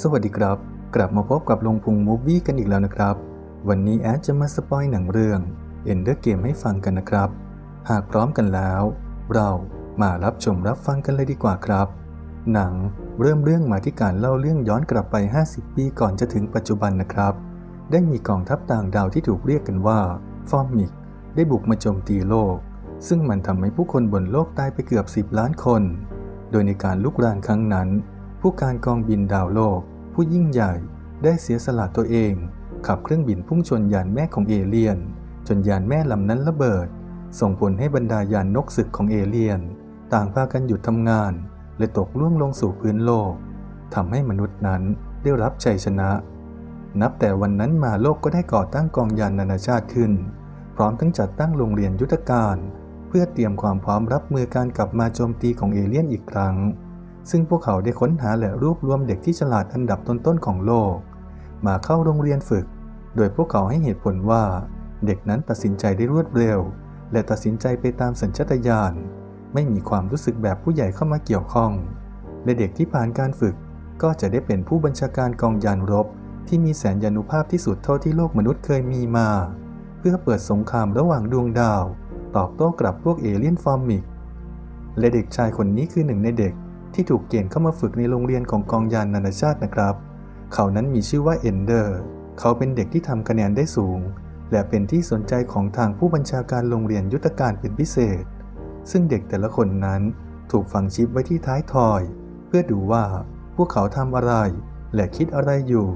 สวัสดีครับ กลับมาพบกับลงพุงมูฟวี่กันอีกแล้วนะครับ วันนี้แอดจะมาสปอยหนังเรื่อง Ender Game ให้ฟังกันนะครับ หากพร้อมกันแล้ว เรามารับชมรับฟังกันเลยดีกว่าครับ หนังเริ่มเรื่องมาที่การเล่าเรื่องย้อนกลับไป 50 ปีก่อนจะถึงปัจจุบันนะครับ ได้มีกองทัพต่างดาวที่ถูกเรียกกันว่าฟอร์มิกได้บุกมาโจมตีโลก ซึ่งมันทำให้ผู้คนบนโลกตายไปเกือบ 10 ล้านคน โดยในการลุกรานครั้งนั้น ผู้การกองบินดาวโลก ผู้ยิ่งใหญ่ได้เสียสละตัวเอง ขับเครื่องบินพุ่งชนยานแม่ของเอเลียน จนยานแม่ลำนั้นระเบิด ส่งผลให้บรรดายานนกศึกของเอเลียน ต่างพากันหยุดทำงานและตกล่วงลงสู่พื้นโลกทำให้มนุษย์นั้นได้รับชัยชนะ นับแต่วันนั้นมาโลกก็ได้ก่อตั้งกองยานนานาชาติขึ้น พร้อมทั้งจัดตั้งโรงเรียนยุทธการ เพื่อเตรียมความพร้อมรับมือการกลับมาโจมตีของเอเลี่ยนอีกครั้ง ซึ่งพวกเขาได้ค้นหาและรวบรวมเด็กที่ฉลาดอันดับต้นๆของโลก มาเข้าโรงเรียนฝึก โดยพวกเขาให้เหตุผลว่า เด็กนั้นตัดสินใจได้รวดเร็ว และตัดสินใจไปตามสัญชาตญาณไม่มีความรู้สึกแบบผู้ใหญ่เข้ามาเกี่ยวข้อง และเด็กที่ผ่านการฝึก ก็จะได้เป็นผู้บัญชาการกองยานรบ ที่มีแสนยานุภาพที่สุดเท่าที่โลกมนุษย์เคยมีมา เพื่อเปิดสงครามระหว่างดวงดาว ตอบโต้กลับพวกเอเลี่ยนฟอร์มิก และเด็กชายคนนี้คือหนึ่งในเด็ก ที่ถูกเกณฑ์เข้ามาฝึกในโรงเรียนของกองยานนานาชาตินะครับ เขานั้นมีชื่อว่าเอนเดอร์ เขาเป็นเด็กที่ทำคะแนนได้สูง และเป็นที่สนใจของทางผู้บัญชาการโรงเรียนยุทธการเป็นพิเศษ ซึ่งเด็กแต่ละคนนั้นถูกฝังชิปไว้ที่ท้ายทอย เพื่อดูว่าพวกเขาทำอะไร และคิดอะไรอยู่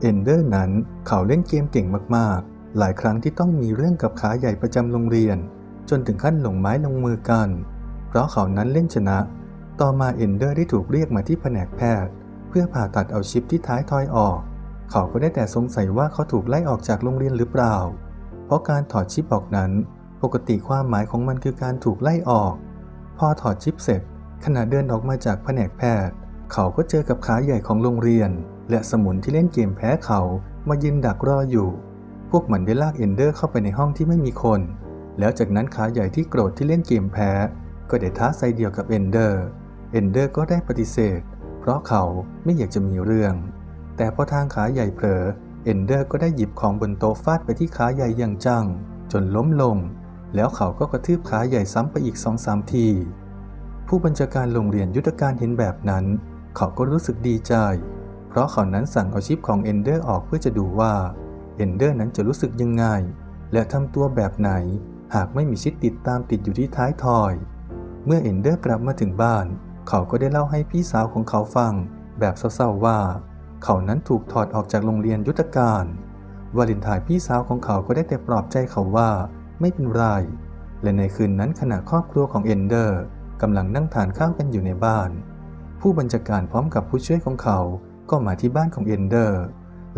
เอนเดอร์นั้นเขาเล่นเกมเก่งมากๆ หลายครั้งที่ต้องมีเรื่องกับขาใหญ่ประจำโรงเรียน จนถึงขั้นลงไม้ลงมือกัน เพราะเขานั้นเล่นชนะ ต่อมาเอนเดอร์ได้ถูกเรียกมาที่แผนกแพทย์ เพื่อผ่าตัดเอาชิปที่ท้ายทอยออก เขาก็ได้แต่สงสัยว่าเขาถูกไล่ออกจากโรงเรียนหรือเปล่า เพราะการถอดชิปออกนั้น ปกติความหมายของมันคือการถูกไล่ออก พอถอดชิปเสร็จ ขณะเดินออกมาจากแผนกแพทย์ เขาก็เจอกับขาใหญ่ของโรงเรียน และสมุนที่เล่นเกมแพ้เขามายืนดักรออยู่ พวกมันได้ลากเอนเดอร์เข้าไปในห้องที่ไม่มีคน แล้วจากนั้นขาใหญ่ที่โกรธที่เล่นเกมแพ้ ก็ได้ท้าไซเดียวกับเอนเดอร์ เอนเดอร์ก็ได้ปฏิเสธ เพราะเขาไม่อยากจะมีเรื่อง แต่พอทางขาใหญ่เผลอเอนเดอร์ก็ได้หยิบของบนโต๊ะฟาดไปที่ขาใหญ่อย่างจัง จนล้มลง แล้วเขาก็กระทืบขาใหญ่ซ้ำไปอีกสองสามที ผู้บัญชาการโรงเรียนยุทธการเห็นแบบนั้น เขาก็รู้สึกดีใจ เพราะเขานั้นสั่งเอาชิปของเอนเดอร์ออกเพื่อจะดูว่าเอนเดอร์นั้นจะรู้สึกยังไง และทำตัวแบบไหน หากไม่มีชิปติดตามติดอยู่ที่ท้ายทอย เมื่อเอนเดอร์กลับมาถึงบ้าน เขาก็ได้เล่าให้พี่สาวของเขาฟัง แบบเศร้าๆว่า เขานั้นถูกถอดออกจากโรงเรียนยุทธการวาเลนทน์พี่สาวของเขาก็ได้แต่ปลอบใจเขาว่าไม่เป็นไร และในคืนนั้นขณะครอบครัวของเอนเดอร์กำลังนั่งทานข้าวกันอยู่ในบ้าน ผู้บัญชาการพร้อมกับผู้ช่วยของเขาก็มาที่บ้านของเอนเดอร์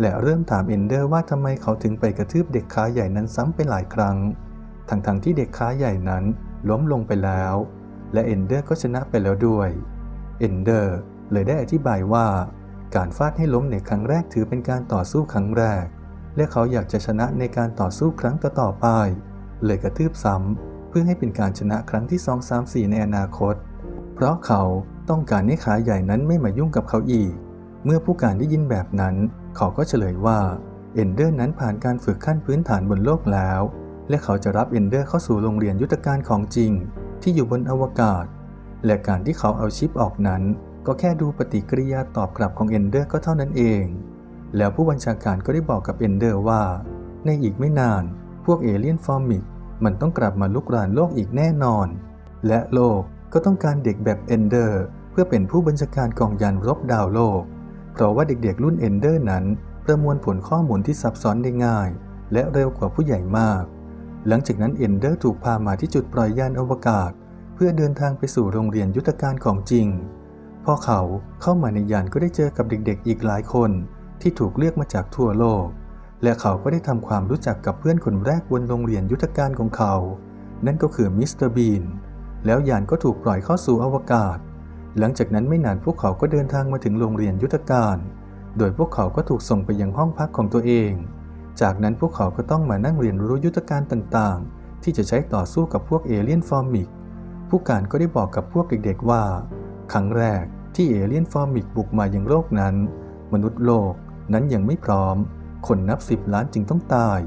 และเริ่มถามเอนเดอร์ว่าทำไมเขาถึงไปกระทืบเด็กขาใหญ่นั้นซ้ำไปหลายครั้ง ทั้งๆทที่เด็กขาใหญ่นั้นล้มลงไปแล้ว และเอนเดอร์ก็ชนะไปแล้วด้วย เอนเดอร์เลยได้อธิบายว่า การฟาดให้ล้มในครั้งแรกถือเป็นการต่อสู้ครั้งแรก และเขาอยากจะชนะในการต่อสู้ครั้งต่อๆไป เลยกระทืบซ้ำเพื่อให้เป็นการชนะครั้งที่ 2 3 4 ในอนาคต เพราะเขาต้องการให้ขาใหญ่นั้นไม่มายุ่งกับเขาอีก เมื่อผู้การได้ยินแบบนั้น เขาก็เฉลยว่าเอนเดอร์นั้นผ่านการฝึกขั้นพื้นฐานบนโลกแล้ว และเขาจะรับเอนเดอร์เข้าสู่โรงเรียนยุทธการของจริง ที่อยู่บนอวกาศ และการที่เขาเอาชิปออกนั้น ก็แค่ดูปฏิกิริยาตอบกลับของเอนเดอร์ก็เท่านั้นเอง แล้วผู้บัญชาการก็ได้บอกกับเอนเดอร์ว่า ในอีกไม่นาน พวกเอเลี่ยนฟอร์มิกมันต้องกลับมาลุกรานโลกอีกแน่นอน และโลกก็ต้องการเด็กแบบเอนเดอร์เพื่อเป็นผู้บัญชาการกองยานรบดาวโลก เพราะว่าเด็กๆรุ่นเอนเดอร์นั้น ประมวลผลข้อมูลที่ซับซ้อนได้ง่าย และเร็วกว่าผู้ใหญ่มาก หลังจากนั้นเอนเดอร์ถูกพามาที่จุดปล่อยยานอวกาศ เพื่อเดินทางไปสู่โรงเรียนยุทธการของจริง พอเขาเข้ามาในยานก็ได้เจอกับเด็กๆอีกหลายคน ที่ถูกเรียกมาจากทั่วโลก และเขาก็ได้ทำความรู้จักกับเพื่อนคนแรกบนโรงเรียนยุทธการของเขา นั่นก็คือมิสเตอร์บีนแล้วยานก็ถูกปล่อยเข้าสู่อวกาศ หลังจากนั้นไม่นานพวกเขาก็เดินทางมาถึงโรงเรียนยุทธการ โดยพวกเขาก็ถูกส่งไปยังห้องพักของตัวเอง จากนั้นพวกเขาก็ต้องมานั่งเรียนรู้ยุทธการต่างๆ ที่จะใช้ต่อสู้กับพวกเอเลียนฟอร์มิก ผู้การก็ได้บอกกับพวกเด็กๆว่า ครั้งแรกที่เอเลียนฟอร์มิกบุกมายังโลกนั้น มนุษย์โลกนั้นยังไม่พร้อม คนนับสิบล้านจึงต้องตาย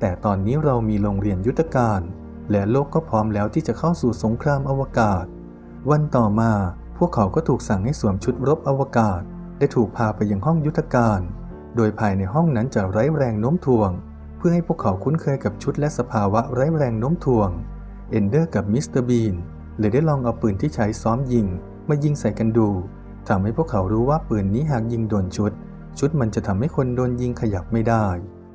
แต่ตอนนี้เรามีโรงเรียนยุทธการ และโลกก็พร้อมแล้วที่จะเข้าสู่สงครามอวกาศ วันต่อมาพวกเขาก็ถูกสั่งให้สวมชุดรบอวกาศ ได้ถูกพาไปยังห้องยุทธการ โดยภายในห้องนั้นจะไร้แรงโน้มถ่วง เพื่อให้พวกเขาคุ้นเคยกับชุดและสภาวะไร้แรงโน้มถ่วง เอนเดอร์กับมิสเตอร์บีนเลยได้ลองเอาปืนที่ใช้ซ้อมยิง มายิงใส่กันดูทำให้พวกเขารู้ว่าปืนนี้หากยิงโดนชุด ชุดมันจะทำให้คนโดนยิงขยับไม่ได้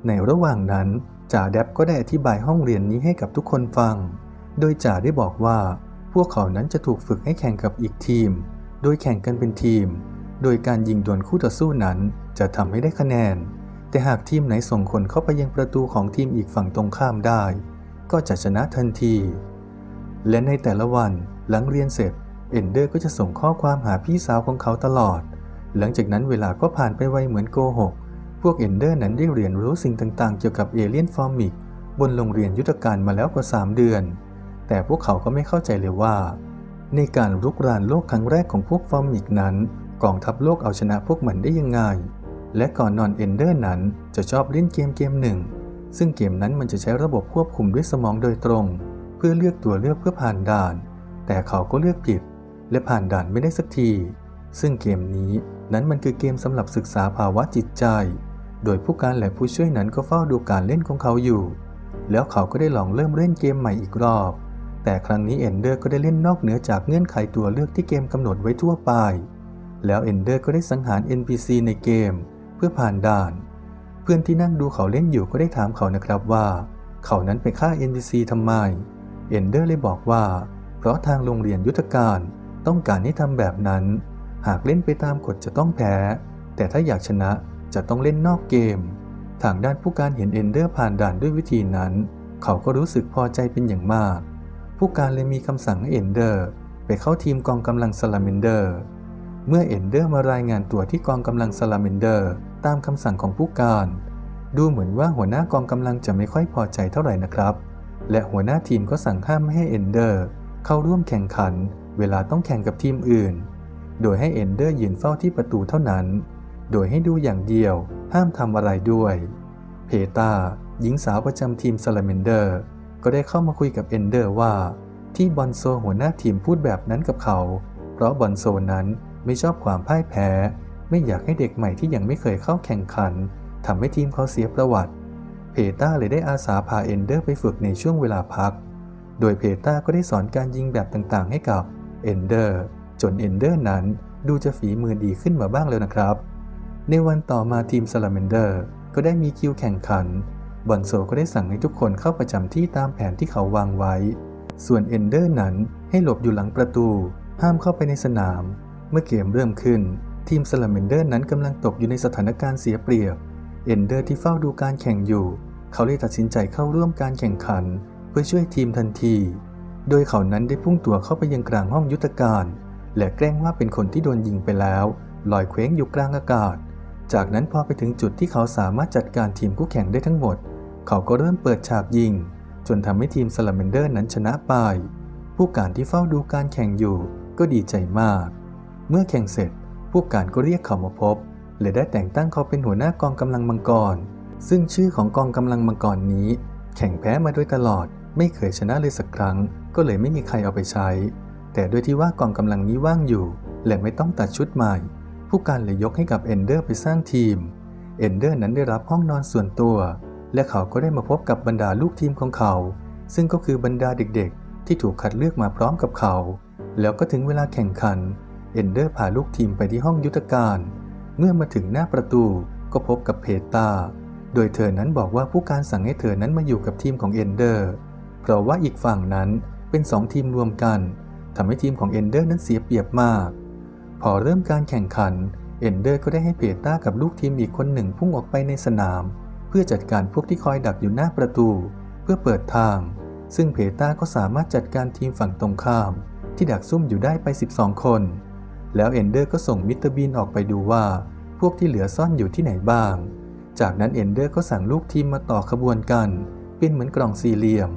ในระหว่างนั้นจ่าแดบก็ได้อธิบายห้องเรียนนี้ให้กับทุกคนฟัง โดยจ่าได้บอกว่า พวกเขานั้นจะถูกฝึกให้แข่งกับอีกทีม โดยแข่งกันเป็นทีม โดยการยิงดวลคู่ต่อสู้นั้นจะทำให้ได้คะแนน แต่หากทีมไหนส่งคนเข้าไปยังประตูของทีมอีกฝั่งตรงข้ามได้ ก็จะชนะทันที และในแต่ละวันหลังเรียนเสร็จ เอนเดอร์ก็จะส่งข้อความหาพี่สาวของเขาตลอด หลังจากนั้นเวลาก็ผ่านไปไวเหมือนโกหก พวกเอนเดอร์นั้นได้เรียนรู้สิ่งต่างๆ เกี่ยวกับเอเลียนฟอร์มิกบนโรงเรียนยุทธการมาแล้วกว่า 3 เดือน แต่พวกเขาก็ไม่เข้าใจเลยว่า ในการรุกรานโลกครั้งแรกของพวกฟอร์มิกนั้น กองทัพโลกเอาชนะพวกมันได้ยังไง และก่อนนอนเอนเดอร์นั้นจะชอบเล่นเกมเกมหนึ่ง ซึ่งเกมนั้นมันจะใช้ระบบควบคุมด้วยสมองโดยตรง เพื่อเลือกตัวเลือกเพื่อผ่านด่าน แต่เขาก็เลือกผิด และผ่านด่านไม่ได้สักที ซึ่งเกมนี้นั้นมันคือเกมสำหรับศึกษาภาวะจิตใจ โดยผู้การและผู้ช่วยนั้นก็เฝ้าดูการเล่นของเขาอยู่ แล้วเขาก็ได้ลองเริ่มเล่นเกมใหม่อีกรอบ แต่ครั้งนี้เอนเดอร์ก็ได้เล่นนอกเหนือจากเงื่อนไขตัวเลือกที่เกมกำหนดไว้ทั่วไป แล้วเอนเดอร์ก็ได้สังหาร NPC ในเกม เพื่อผ่านด่าน เพื่อนที่นั่งดูเขาเล่นอยู่ก็ได้ถามเขานะครับว่า เขานั้นไปฆ่า NPC ทำไม เอนเดอร์เลยบอกว่า เพราะทางโรงเรียนยุทธการต้องการให้ทำแบบนั้น หากเล่นไปตามกฎจะต้องแพ้ แต่ถ้าอยากชนะจะต้องเล่นนอกเกม ทางด้านผู้การเห็นเอนเดอร์ผ่านด่านด้วยวิธีนั้น เขาก็รู้สึกพอใจเป็นอย่างมาก ผู้การเลยมีคำสั่งให้เอนเดอร์ไปเข้าทีมกองกำลังสลาเมนเดอร์ เมื่อเอนเดอร์มารายงานตัวที่กองกำลังสลาเมนเดอร์ ตามคำสั่งของผู้การ ดูเหมือนว่าหัวหน้ากองกำลังจะไม่ค่อยพอใจเท่าไหร่นะครับ และหัวหน้าทีมก็สั่งห้ามไม่ให้เอนเดอร์เข้าร่วมแข่งขัน เวลาต้องแข่งกับทีมอื่น โดยให้เอนเดอร์ยืนเฝ้าที่ประตูเท่านั้น โดยให้ดูอย่างเดียว ห้ามทำอะไรด้วย เพตาหญิงสาวประจำทีมซาลาเมนเดอร์ ก็ได้เข้ามาคุยกับเอนเดอร์ว่า ที่บอนโซหัวหน้าทีมพูดแบบนั้นกับเขา เพราะบอนโซนั้น ไม่ชอบความพ่ายแพ้ ไม่อยากให้เด็กใหม่ที่ยังไม่เคยเข้าแข่งขันทำให้ทีมเขาเสียประวัติ เพต้าเลยได้อาสาพาเอนเดอร์ไปฝึกในช่วงเวลาพัก โดยเพต้าก็ได้สอนการยิงแบบต่างๆ ให้กับเอนเดอร์จนเอนเดอร์นั้นดูจะฝีมือดีขึ้นมาบ้างแล้วนะครับ ในวันต่อมาทีมซาลาเมนเดอร์ก็ได้มีคิวแข่งขัน บอนโซก็ได้สั่งให้ทุกคนเข้าประจำที่ตามแผนที่เขาวางไว้ ส่วนเอนเดอร์นั้นให้หลบอยู่หลังประตู ห้ามเข้าไปในสนาม เมื่อเกมเริ่มขึ้น ทีมซาลาเมนเดอร์นั้นกำลังตกอยู่ในสถานการณ์เสียเปรียบ เอนเดอร์ที่เฝ้าดูการแข่งอยู่ เขาเลยตัดสินใจเข้าร่วมการแข่งขัน เพื่อช่วยทีมทันที โดยเขานั้นได้พุ่งตัวเข้าไปยังกลางห้องยุทธการ และแกล้งว่าเป็นคนที่โดนยิงไปแล้วลอยเคว้งอยู่กลางอากาศ จากนั้นพอไปถึงจุดที่เขาสามารถจัดการทีมคู่แข่งได้ทั้งหมด เขาก็เริ่มเปิดฉากยิง จนทำให้ทีมซาลาเมนเดอร์นั้นชนะไป ผู้การที่เฝ้าดูการแข่งอยู่ก็ดีใจมาก เมื่อแข่งเสร็จ ผู้การก็เรียกเขามาพบและได้แต่งตั้งเขาเป็นหัวหน้ากองกำลังมังกร ซึ่งชื่อของกองกำลังมังกรนี้ แข่งแพ้มาโดยตลอด ไม่เคยชนะเลยสักครั้ง ก็เลยไม่มีใครเอาไปใช้ แต่ด้วยที่ว่ากองกำลังนี้ว่างอยู่ และไม่ต้องตัดชุดใหม่ ผู้การเลยยกให้กับเอนเดอร์ไปสร้างทีม เอนเดอร์นั้นได้รับห้องนอนส่วนตัว และเขาก็ได้มาพบกับบรรดาลูกทีมของเขา ซึ่งก็คือบรรดาเด็กๆ ที่ถูกคัดเลือกมาพร้อมกับเขา แล้วก็ถึงเวลาแข่งขัน เอนเดอร์พาลูกทีมไปที่ห้องยุทธการ เมื่อมาถึงหน้าประตูก็พบกับเพตา โดยเธอนั้นบอกว่าผู้การสั่งให้เธอนั้นมาอยู่กับทีมของเอนเดอร์ เพราะว่าอีกฝั่งนั้นเป็นสองทีมรวมกันทำให้ทีมของเอนเดอร์นั้นเสียเปรียบมาก พอเริ่มการแข่งขัน เอนเดอร์ก็ได้ให้เพตากับลูกทีมอีกคนหนึ่งพุ่งออกไปในสนาม เพื่อจัดการพวกที่คอยดักอยู่หน้าประตู เพื่อเปิดทาง ซึ่งเพตาก็สามารถจัดการทีมฝั่งตรงข้าม ที่ดักซุ่มอยู่ได้ไป 12 คน แล้วเอนเดอร์ก็ส่งมิสเตอร์บีนออกไปดูว่า พวกที่เหลือซ่อนอยู่ที่ไหนบ้าง จากนั้นเอนเดอร์ก็สั่งลูกทีมมาต่อขบวนกัน เป็นเหมือนกล่องสี่เหลี่ยม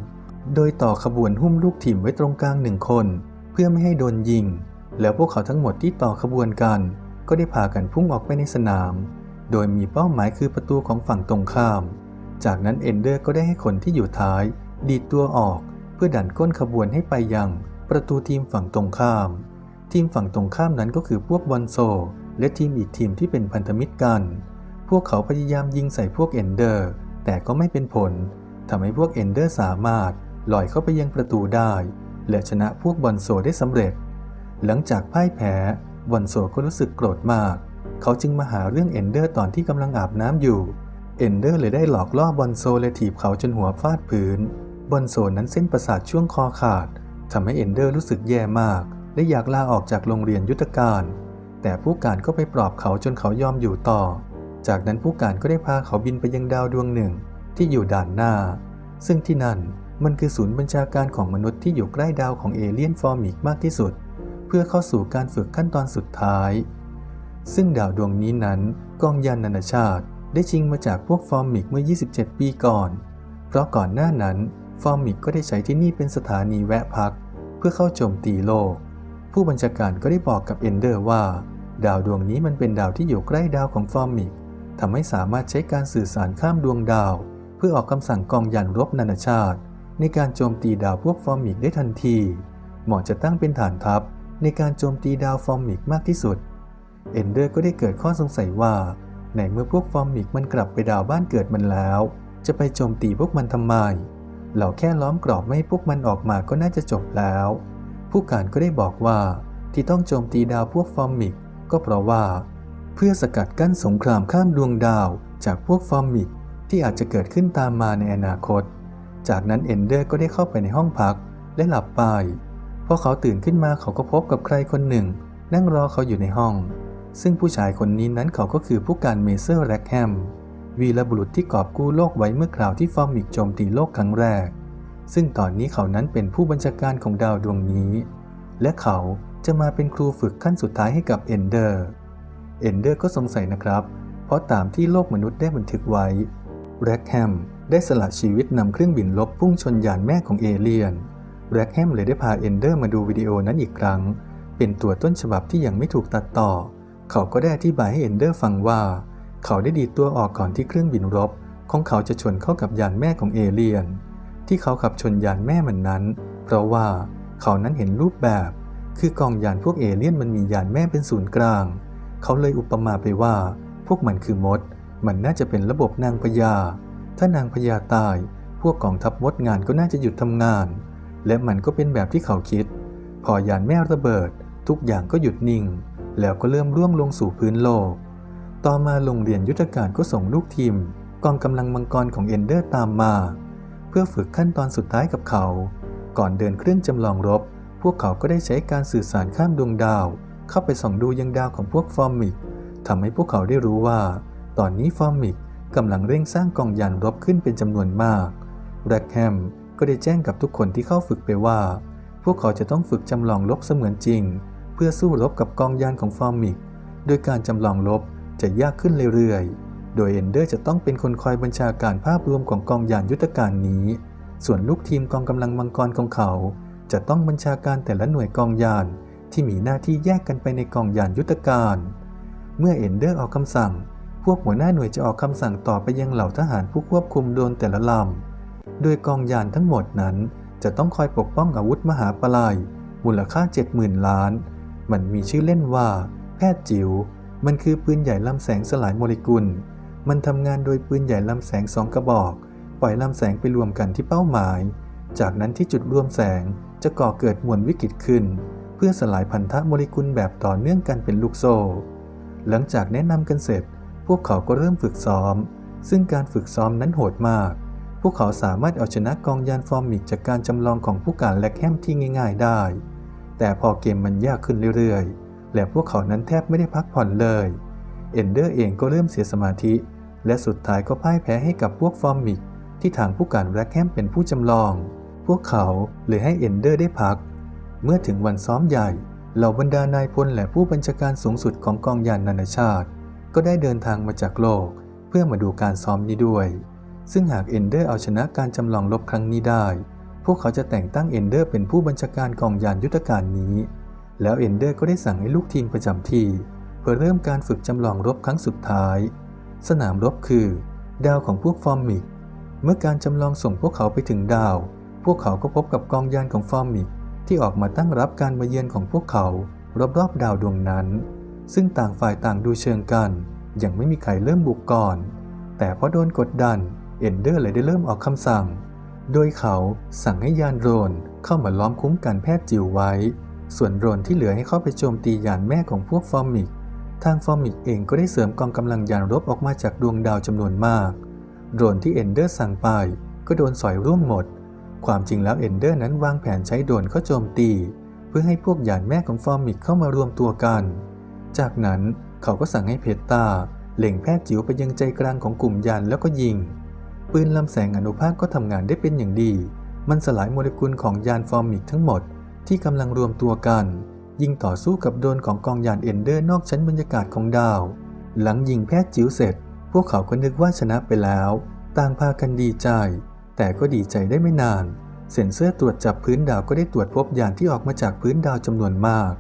โดยต่อขบวนหุ้มลูกทีมไว้ตรงกลางหนึ่งคน เพื่อไม่ให้โดนยิง แล้วพวกเขาทั้งหมดที่ต่อขบวนกัน ก็ได้พากันพุ่งออกไปในสนาม โดยมีเป้าหมายคือประตูของฝั่งตรงข้าม จากนั้นเอนเดอร์ก็ได้ให้คนที่อยู่ท้าย ดีดตัวออก เพื่อดันก้นขบวนให้ไปยังประตูทีมฝั่งตรงข้าม ทีมฝั่งตรงข้ามนั้นก็คือพวกบอลโซ และทีมอีกทีมที่เป็นพันธมิตรกัน พวกเขาพยายามยิงใส่พวกเอนเดอร์ แต่ก็ไม่เป็นผลทำให้พวกเอนเดอร์สามารถลอยเข้าไปยังประตูได้ และชนะพวกบอลโซได้สำเร็จ หลังจากพ่ายแพ้บอลโซก็รู้สึกโกรธมาก เขาจึงมาหาเรื่องเอนเดอร์ตอนที่กำลังอาบน้ำอยู่ เอนเดอร์เลยได้หลอกล่อบอลโซและถีบเขาจนหัวฟาดพื้น บอลโซนั้นเส้นประสาทช่วงคอขาดทำให้เอนเดอร์รู้สึกแย่มาก และอยากลาออกจากโรงเรียนยุทธการ แต่ผู้การก็ไปปลอบเขาจนเขายอมอยู่ต่อ จากนั้นผู้การก็ได้พาเขาบินไปยังดาวดวงหนึ่งที่อยู่ด่านหน้า ซึ่งที่นั่นมันคือศูนย์บัญชาการของมนุษย์ที่อยู่ใกล้ดาวของเอเลียนฟอร์มิกมากที่สุด เพื่อเข้าสู่การฝึกขั้นตอนสุดท้าย ซึ่งดาวดวงนี้นั้นกองยานนานาชาติ ได้ชิงมาจากพวกฟอร์มิกเมื่อ 27 ปีก่อน เพราะก่อนหน้านั้นฟอร์มิกก็ได้ใช้ที่นี่เป็นสถานีแวะพัก เพื่อเข้าโจมตีโลก ผู้บัญชาการก็ได้บอกกับเอนเดอร์ว่า ดาวดวงนี้มันเป็นดาวที่อยู่ใกล้ดาวของฟอร์มิกทำให้สามารถใช้การสื่อสารข้ามดวงดาว เพื่อออกคำสั่งกองยานรบนานาชาติ ในการโจมตีดาวพวกฟอร์มิกได้ทันทีเหมาะจะตั้งเป็นฐานทัพในการโจมตีดาวฟอร์มิกมากที่สุด เอนเดอร์ก็ได้เกิดข้อสงสัยว่าในเมื่อพวกฟอร์มิกมันกลับไปดาวบ้านเกิดมันแล้ว จะไปโจมตีพวกมันทำไม เราแค่ล้อมกรอบไม่ให้พวกมันออกมาก็น่าจะจบแล้ว ผู้การก็ได้บอกว่าที่ต้องโจมตีดาวพวกฟอร์มิก ก็เพราะว่า เพื่อสกัดกั้นสงครามข้ามดวงดาวจากพวกฟอร์มิก ที่อาจจะเกิดขึ้นตามมาในอนาคต จากนั้นเอนเดอร์ก็ได้เข้าไปในห้องพักและหลับไปพอเขาตื่นขึ้นมาเขาก็พบกับใครคนหนึ่ง นั่งรอเขาอยู่ในห้อง ซึ่งผู้ชายคนนี้นั้นเขาก็คือผู้การเมเซอร์แร็กแฮมวีรบุรุษที่กอบกู้โลกไว้เมื่อคราวที่ฟอร์มิกโจมตีโลกครั้งแรก ซึ่งตอนนี้เขานั้นเป็นผู้บัญชาการของดาวดวงนี้ และเขาจะมาเป็นครูฝึกขั้นสุดท้ายให้กับเอนเดอร์ เอนเดอร์ก็สงสัยนะครับ เพราะตามที่โลกมนุษย์ได้บันทึกไว้ แร็กแฮมได้สละชีวิตนำเครื่องบินลบพุ่งชนยานแม่ของเอเลียน แร็กแฮมเลยได้พาเอนเดอร์มาดูวิดีโอนั้นอีกครั้ง เป็นตัวต้นฉบับที่ยังไม่ถูกตัดต่อ เขาก็ได้อธิบายให้เอนเดอร์ฟังว่า เขาได้ดีตัวออกก่อนที่เครื่องบินรบ ของเขาจะชนเข้ากับยานแม่ของเอเลียน ที่เขาขับชนยานแม่มันนั้น เพราะว่าเขานั้นเห็นรูปแบบ คือกองยานพวกเอเลี่ยนมันมียานแม่เป็นศูนย์กลาง เขาเลยอุปมาไปว่า พวกมันคือมด มันน่าจะเป็นระบบนางพญา ถ้านางพญาตาย พวกกองทัพมดงานก็น่าจะหยุดทำงาน และมันก็เป็นแบบที่เขาคิด พอยานแม่ระเบิด ทุกอย่างก็หยุดนิ่ง แล้วก็เริ่มร่วงลงสู่พื้นโลก ต่อมาโรงเรียนยุทธการก็ส่งลูกทีมกองกำลังมังกรของเอนเดอร์ตามมา พื่อฝึกขั้นตอนสุดท้ายกับเขา ก่อนเดินเครื่องจำลองรบ พวกเขาก็ได้ใช้การสื่อสารข้ามดวงดาว เข้าไปส่องดูยังดาวของพวกฟอร์มิกทำให้พวกเขาได้รู้ว่า ตอนนี้ฟอร์มิกกำลังเร่งสร้างกองยานรบขึ้นเป็นจำนวนมากแร็กแฮมก็ได้แจ้งกับทุกคนที่เข้าฝึกไปว่า พวกเขาจะต้องฝึกจำลองรบเสมือนจริง เพื่อสู้รบกับกองยานของฟอร์มิกโดยการจำลองรบจะยากขึ้นเรื่อยๆ โดยเอนเดอร์จะต้องเป็นคนคอยบัญชาการภาพรวมของกองยานยุทธการนี้ ส่วนลูกทีมกองกำลังมังกรของเขา จะต้องบัญชาการแต่ละหน่วยกองยานที่มีหน้าที่แยกกันไปในกองยานยุทธการ เมื่อเอนเดอร์ออกคำสั่ง พวกหัวหน้าหน่วยจะออกคำสั่งต่อไปยังเหล่าทหารผู้ควบคุมโดนแต่ละลำ โดยกองยานทั้งหมดนั้น จะต้องคอยปกป้องอาวุธมหาปลายมูลค่า 70,000 ล้าน มันมีชื่อเล่นว่า แพทย์จิ๋ว มันคือปืนใหญ่ลำแสงสลายโมเลกุล มันทำงานโดยปืนใหญ่ลำแสงสองกระบอก ปล่อยลำแสงไปรวมกันที่เป้าหมาย จากนั้นที่จุดรวมแสงจะก่อเกิดมวลวิกฤตขึ้น เพื่อสลายพันธะโมเลกุลแบบต่อเนื่องกันเป็นลูกโซ่ หลังจากแนะนำกันเสร็จ พวกเขาก็เริ่มฝึกซ้อม ซึ่งการฝึกซ้อมนั้นโหดมาก พวกเขาสามารถเอาชนะกองยานฟอร์มิกจากการจำลองของผู้การและแคมที่ง่าย ๆ ได้ แต่พอเกมมันยากขึ้นเรื่อยๆ และพวกเขานั้นแทบไม่ได้พักผ่อนเลย เอนเดอร์เองก็เริ่มเสียสมาธิ และสุดท้ายก็พ่ายแพ้ให้กับพวกฟอร์มิก ที่ทางผู้การแร็กแฮมเป็นผู้จำลอง พวกเขาเลยให้เอนเดอร์ได้พัก เมื่อถึงวันซ้อมใหญ่ เหล่าบรรดานายพลและผู้บัญชาการสูงสุดของกองยานนานาชาติ ก็ได้เดินทางมาจากโลก เพื่อมาดูการซ้อมนี้ด้วย ซึ่งหากเอนเดอร์เอาชนะการจำลองรบครั้งนี้ได้ พวกเขาจะแต่งตั้งเอนเดอร์เป็นผู้บัญชาการกองยานยุทธการนี้ แล้วเอนเดอร์ก็ได้สั่งให้ลูกทีมประจำที่เพื่อเริ่มการฝึกจำลองรบครั้งสุดท้าย สนามรบคือ ดาวของพวกฟอร์มิก เมื่อการจำลองส่งพวกเขาไปถึงดาว พวกเขาก็พบกับกองยานของฟอร์มิก ที่ออกมาตั้งรับการมาเยือนของพวกเขารอบๆดาวดวงนั้น ซึ่งต่างฝ่ายต่างดูเชิงกัน ยังไม่มีใครเริ่มบุกก่อน แต่เพราะโดนกดดันเอนเดอร์เลยได้เริ่มออกคำสั่ง โดยเขาสั่งให้ยานโรนเข้ามาล้อมคุ้มกันแพทย์จิ๋วไว้ ส่วนโรนที่เหลือให้เข้าไปโจมตียานแม่ของพวกฟอร์มิก ทางฟอร์มิกเองก็ได้เสริมกองกำลังยานรบออกมาจากดวงดาวจำนวนมาก โดรนที่เอนเดอร์สั่งไปก็โดนสอยร่วงหมด ความจริงแล้วเอนเดอร์นั้นวางแผนใช้โดรนเข้าโจมตี เพื่อให้พวกยานแม่ของฟอร์มิกเข้ามารวมตัวกัน จากนั้นเขาก็สั่งให้เพตตาเล็งแพทย์จิ๋วไปยังใจกลางของกลุ่มยานแล้วก็ยิง ปืนลำแสงอนุภาคก็ทำงานได้เป็นอย่างดี มันสลายโมเลกุลของยานฟอร์มิกทั้งหมดที่กำลังรวมตัวกัน ยิงต่อสู้กับโดนของกองยานเอนเดอร์นอกชั้นบรรยากาศของดาว หลังยิงแพทย์จิ๋วเสร็จ พวกเขาก็นึกว่าชนะไปแล้ว ต่างพากันดีใจ แต่ก็ดีใจได้ไม่นาน เซ็นเซอร์ตรวจจับพื้นดาวก็ได้ตรวจพบยานที่ออกมาจากพื้นดาวจำนวนมาก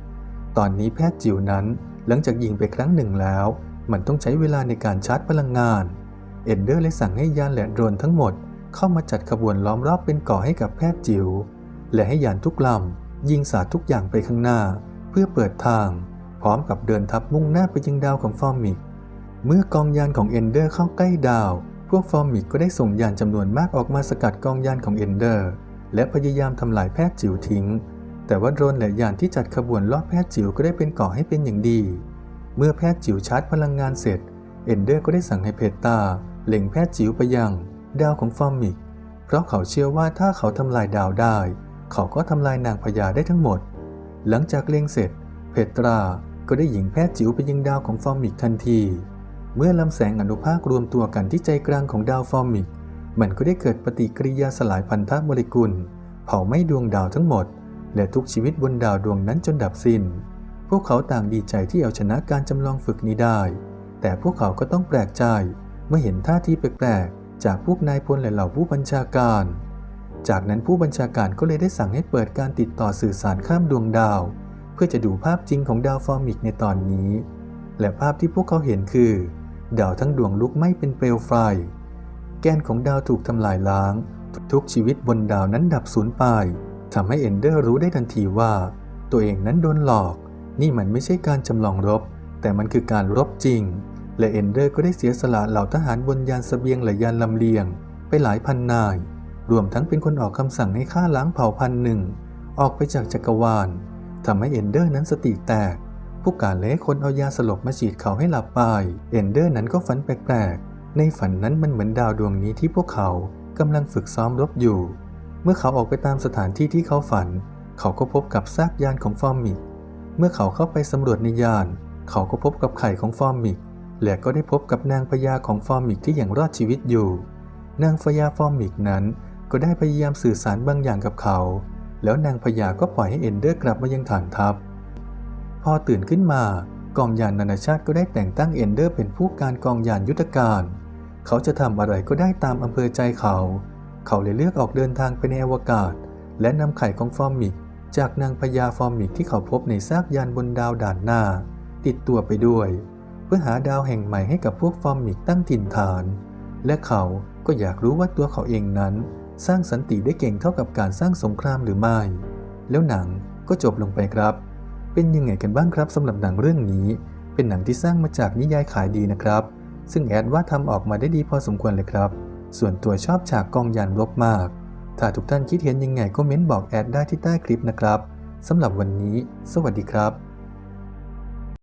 ตอนนี้แพทย์จิ๋วนั้นหลังจากยิงไปครั้งหนึ่งแล้ว มันต้องใช้เวลาในการชาร์จพลังงาน เอนเดอร์เลยสั่งให้ยานและโดรนทั้งหมด เข้ามาจัดขบวนล้อมรอบเป็นก่อให้กับแพทย์จิ๋วและให้ยานทุกลำ ยิงสาดทุกอย่างไปข้างหน้า เพื่อเปิดทาง พร้อมกับเดินทับมุ่งหน้าไปยังดาวของฟอร์มิก เมื่อกองยานของเอนเดอร์เข้าใกล้ดาว พวกฟอร์มิกก็ได้ส่งยานจำนวนมากออกมาสกัดกองยานของเอนเดอร์ และพยายามทำลายแพทย์จิ๋วทิ้ง แต่ว่าโดรนและยานที่จัดขบวนรอแพทย์จิ๋วก็ได้เป็นก่อให้เป็นอย่างดี เมื่อแพทย์จิ๋วชาร์จพลังงานเสร็จ เอนเดอร์ก็ได้สั่งให้เพตตาเล็งแพทย์จิ๋วไปยัง ดาวของฟอร์มิก เพราะเขาเชื่อว่าถ้าเขาทำลายดาวได้ เขาก็ทำลายนางพญาได้ทั้งหมด หลังจากเล็งเสร็จ เพตราก็ได้หญิงแพทย์จิ๋วไปยังดาวของฟอร์มิกทันที เมื่อลำแสงอนุภาครวมตัวกันที่ใจกลางของดาวฟอร์มิก มันก็ได้เกิดปฏิกิริยาสลายพันธะโมเลกุล เผาไหม้ดวงดาวทั้งหมด และทุกชีวิตบนดาวดวงนั้นจนดับสิน้น พวกเขาต่างดีใจที่เอาชนะการจำลองฝึกนี้ได้ แต่พวกเขาก็ต้องแปลกใจเมื่อเห็นท่าทีแปลกๆจากพวกนายพลและเหล่าผู้บัญชาการ จากนั้นผู้บัญชาการก็เลยได้สั่งให้เปิดการติดต่อสื่อสารข้ามดวงดาว เพื่อจะดูภาพจริงของดาวฟอร์มิกในตอนนี้ และภาพที่พวกเขาเห็นคือ ดาวทั้งดวงลุกไหม้เป็นเปลวไฟ แกนของดาวถูกทำลายล้าง ทุกชีวิตบนดาวนั้นดับสูญไปทำให้เอนเดอร์รู้ได้ทันทีว่า ตัวเองนั้นโดนหลอก นี่มันไม่ใช่การจำลองรบ แต่มันคือการรบจริง และเอนเดอร์ก็ได้เสียสละเหล่าทหารบนยานสเสบียงและยานลำเลียง ไปหลายพันนาย รวมทั้งเป็นคนออกคำสั่งให้ฆ่าล้างเผ่าพันธุ์หนึ่ง ออกไปจากจักรวาลทำให้เอนเดอร์นั้นสติแตก ผู้การเละคนเอายาสลบมาฉีดเขาให้หลับไป เอนเดอร์นั้นก็ฝันแปลกๆ ในฝันนั้นมันเหมือนดาวดวงนี้ที่พวกเขากำลังฝึกซ้อมรบอยู่ เมื่อเขาออกไปตามสถานที่ที่เขาฝัน เขาก็พบกับซากยานของฟอร์มิก เมื่อเขาเข้าไปสำรวจในยาน เขาก็พบกับไข่ของฟอร์มิก และก็ได้พบกับนางพญาของฟอร์มิกที่ยังรอดชีวิตอยู่ นางพญาฟอร์มิกนั้น ก็ได้พยายามสื่อสารบางอย่างกับเขา แล้วนางพญาก็ปล่อยให้เอนเดอร์กลับมายังฐานทัพ พอตื่นขึ้นมากองยานนานาชาติก็ได้แต่งตั้งเอนเดอร์เป็นผู้การกองยานยุทธการ เขาจะทำอะไรก็ได้ตามอำเภอใจเขา เขาเลยเลือกออกเดินทางไปในอวกาศ และนำไข่ของฟอร์มิก จากนางพญาฟอร์มิกที่เขาพบในซากยานบนดาวด่านหน้า ติดตัวไปด้วย เพื่อหาดาวแห่งใหม่ให้กับพวกฟอร์มิกตั้งถิ่นฐาน และเขาก็อยากรู้ว่าตัวเขาเองนั้น สร้างสันติได้เก่งเท่ากับการสร้างสงครามหรือไม่ แล้วหนังก็จบลงไปครับ เป็นยังไงกันบ้างครับสำหรับหนังเรื่องนี้ เป็นหนังที่สร้างมาจากนิยายขายดีนะครับ ซึ่งแอดว่าทำออกมาได้ดีพอสมควรเลยครับ ส่วนตัวชอบฉากกองยานรบมาก ถ้าทุกท่านคิดเห็นยังไงก็เม้นบอกแอดได้ที่ใต้คลิปนะครับสำหรับวันนี้ สวัสดีครับ